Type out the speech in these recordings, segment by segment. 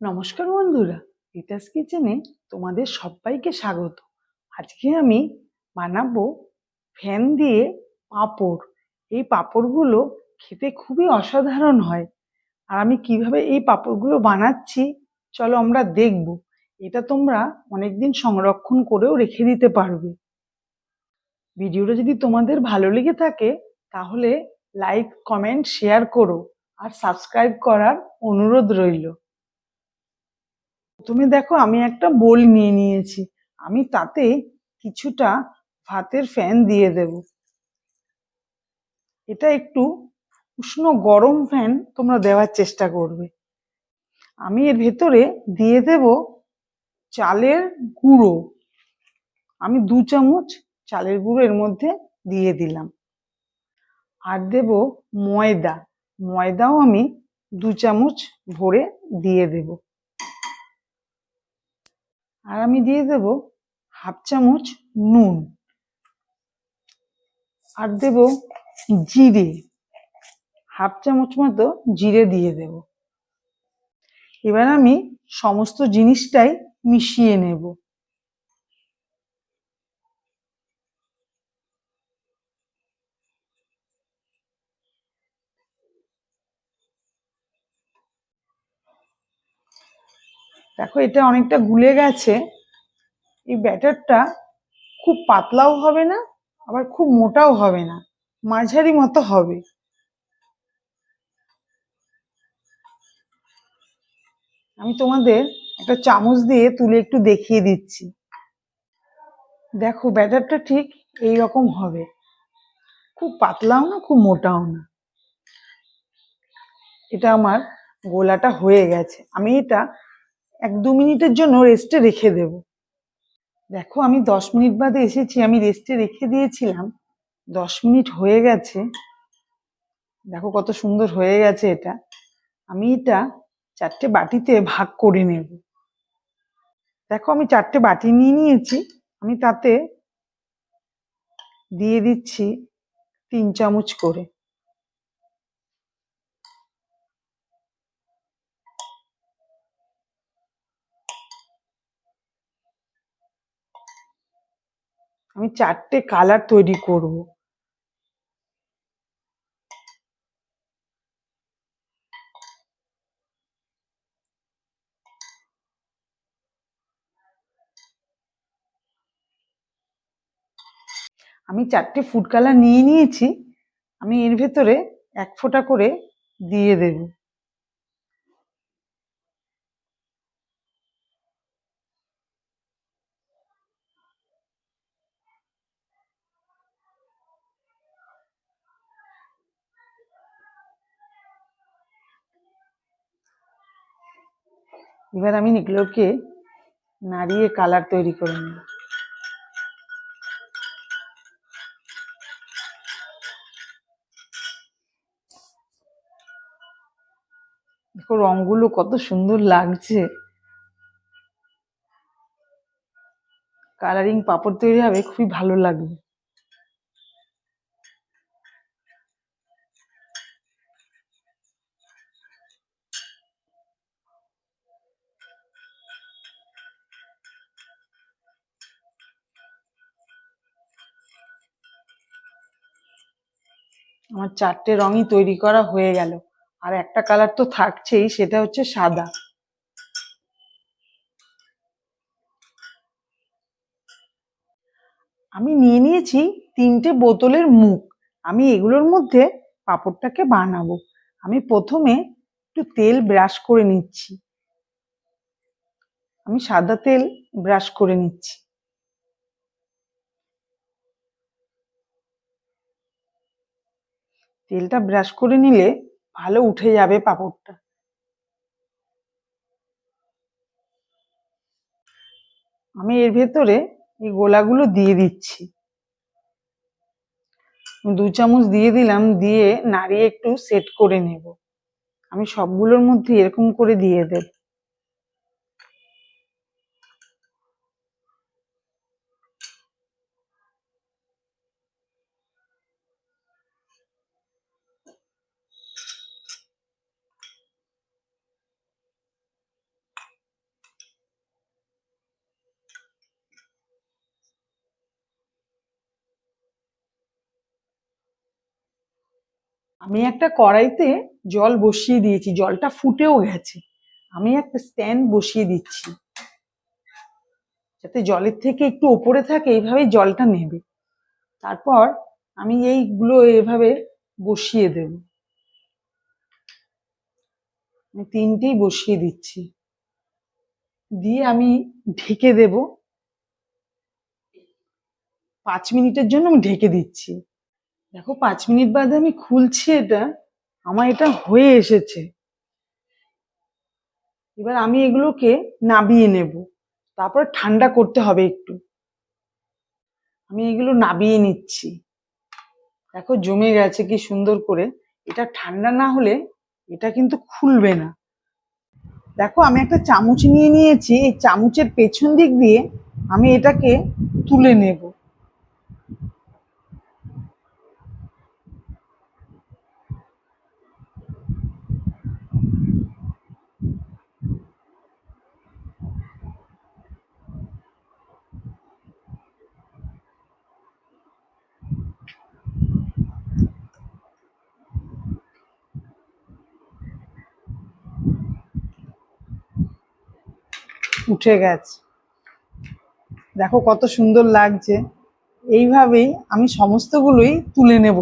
নমস্কার বন্ধুরা, রিতাস কিচেনে তোমাদের সবাইকে স্বাগত। আজকে আমি বানাবো ফ্যান দিয়ে পাঁপড়। এই পাঁপড়গুলো খেতে খুবই অসাধারণ হয়। আর আমি কীভাবে এই পাঁপড়গুলো বানাচ্ছি, চলো আমরা দেখব। এটা তোমরা অনেকদিন সংরক্ষণ করেও রেখে দিতে পারবে। ভিডিওটা যদি তোমাদের ভালো লেগে থাকে, তাহলে লাইক, কমেন্ট, শেয়ার করো। আর সাবস্ক্রাইব করার অনুরোধ রইল। প্রথমে দেখো আমি একটা বোল নিয়ে নিয়েছি। আমি তাতে কিছুটা ভাতের ফ্যান দিয়ে দেব। এটা একটু উষ্ণ গরম ফ্যান তোমরা দেওয়ার চেষ্টা করবে। আমি এর ভেতরে দিয়ে দেব চালের গুঁড়ো। আমি দু চামচ চালের গুঁড়ো এর মধ্যে দিয়ে দিলাম। আর দেব ময়দা। ময়দাও আমি দু চামচ ভরে দিয়ে দেবো। আর আমি দিয়ে দেব হাফ চামচ নুন। আর দেব জিরে। হাফ চামচ মতো জিরে দিয়ে দেব। এবার আমি সমস্ত জিনিসটাই মিশিয়ে নেব। দেখো, এটা অনেকটা গুলে গেছে। এই ব্যাটারটা খুব পাতলাও হবে না, আবার খুব মোটাও হবে না, মাঝারি মতো হবে। আমি তোমাদের একটা চামচ দিয়ে তুলে একটু দেখিয়ে দিচ্ছি। দেখো, ব্যাটারটা ঠিক এই রকম হবে। খুব পাতলাও না, খুব মোটাও না। এটা আমার গোলাটা হয়ে গেছে। আমি এটা এক দু মিনিটের জন্য রেস্টে রেখে দেব। দেখো, আমি দশ মিনিট বাদে এসেছি, আমি রেস্টে রেখে দিয়েছিলাম। দশ মিনিট হয়ে গেছে। দেখো, কত সুন্দর হয়ে গেছে এটা। আমি এটা চারটে বাটিতে ভাগ করে নেব। দেখো, আমি চারটে বাটি নিয়ে নিয়েছি। আমি তাতে দিয়ে দিচ্ছি তিন চামচ করে। আমি চারটে কালার তৈরি করব। আমি চারটে ফুড কালার নিয়ে নিয়েছি, আমি এর ভেতরে এক ফোঁটা করে দিয়ে দেব। এবার আমি এগুলোকে নাড়িয়ে কালার তৈরি করে নেব। দেখো রংগুলো কত সুন্দর লাগছে। কালারিং পাপড় তৈরি হবে, খুবই ভালো লাগবে। আমার চারটে রঙই তৈরি করা হয়ে গেল। আর একটা কালার তো থাকছেই, সেটা হচ্ছে সাদা। আমি নিয়ে নিয়েছি তিনটে বোতলের মুখ। আমি এগুলোর মধ্যে পাঁপড়টাকে বানাবো। আমি প্রথমে একটু তেল ব্রাশ করে নিচ্ছি। আমি সাদা তেল ব্রাশ করে নিচ্ছি। তেলটা ব্রাশ করে নিলে ভালো উঠে যাবে পাঁপড়টা। আমি এর ভেতরে এই গোলাগুলো দিয়ে দিচ্ছি। দু চামচ দিয়ে দিলাম, দিয়ে নাড়িয়ে একটু সেট করে নেব। আমি সবগুলোর মধ্যে এরকম করে দিয়ে দেব। আমি একটা কড়াইতে জল বসিয়ে দিয়েছি, জলটা ফুটেও গেছে। আমি একটা স্ট্যান্ড বসিয়ে দিচ্ছি। যাতে জলের থেকে একটু ওপরে থাকে, এইভাবেই জলটা নেবে। তারপর আমি এইগুলো এভাবে বসিয়ে দেব। আমি তিনটেই বসিয়ে দিচ্ছি। দিয়ে আমি ঢেকে দেব। পাঁচ মিনিটের জন্য আমি ঢেকে দিচ্ছি। দেখো, পাঁচ মিনিট বাদে আমি খুলছি এটা। আমার এটা হয়ে এসেছে। এবার আমি এগুলোকে নাবিয়ে নেব। তারপর ঠান্ডা করতে হবে একটু। আমি এগুলো নাবিয়ে নিচ্ছি। দেখো, জমে গেছে কি সুন্দর করে। এটা ঠান্ডা না হলে এটা কিন্তু খুলবে না। দেখো, আমি একটা চামচ নিয়ে নিয়েছি। এই চামচের পেছন দিক দিয়ে আমি এটাকে তুলে নেব। উঠে গেছে। দেখো কত সুন্দর লাগছে। এইভাবেই আমি সমস্তগুলোই তুলে নেব।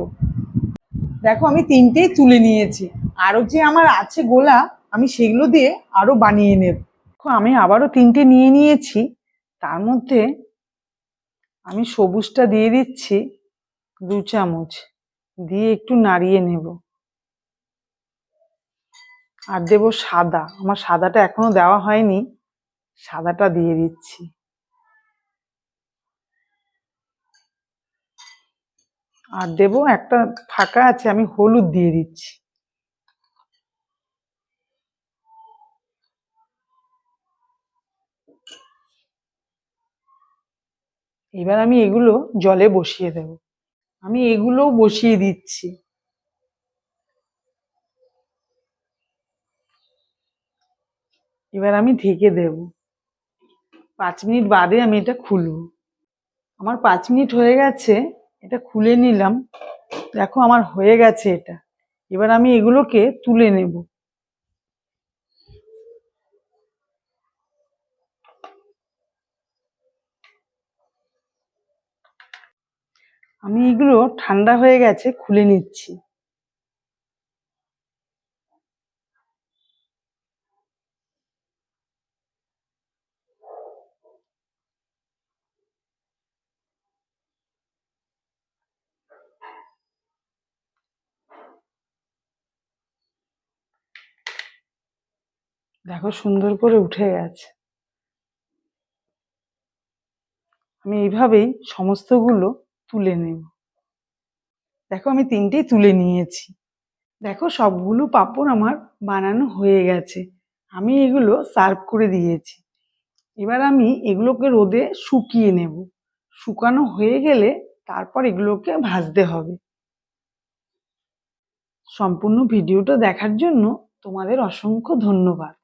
দেখো আমি তিনটেই তুলে নিয়েছি। আরও যে আমার আছে গোলা, আমি সেগুলো দিয়ে আরও বানিয়ে নেব। আমি আবারও তিনটে নিয়ে নিয়েছি। তার মধ্যে আমি সবুজটা দিয়ে দিচ্ছি দু চামচ। দিয়ে একটু নাড়িয়ে নেব। আর দেব সাদা। আমার সাদাটা এখনও দেওয়া হয়নি। সাদাটা দিয়ে দিচ্ছি। আর দেব একটা ফাঁকা আছে, আমি হলুদ দিয়ে দিচ্ছি। এবার আমি এগুলো জলে বসিয়ে দেব। আমি এগুলোও বসিয়ে দিচ্ছি। এবার আমি ঢেকে দেব। পাঁচ মিনিট বাদে আমি এটা খুলব। আমার পাঁচ মিনিট হয়ে গেছে, এটা খুলে নিলাম। দেখো আমার হয়ে গেছে এটা। এবার আমি এগুলোকে তুলে নেব। আমি এগুলো ঠান্ডা হয়ে গেছে, খুলে নিচ্ছি। দেখো সুন্দর করে উঠে গেছে। আমি এইভাবেই সমস্তগুলো তুলে নেব। দেখো আমি তিনটেই তুলে নিয়েছি। দেখো সবগুলো পাপড় আমার বানানো হয়ে গেছে। আমি এগুলো সার্ভ করে দিয়েছি। এবার আমি এগুলোকে রোদে শুকিয়ে নেব। শুকানো হয়ে গেলে তারপর এগুলোকে ভাজতে হবে। সম্পূর্ণ ভিডিওটা দেখার জন্য তোমাদের অসংখ্য ধন্যবাদ।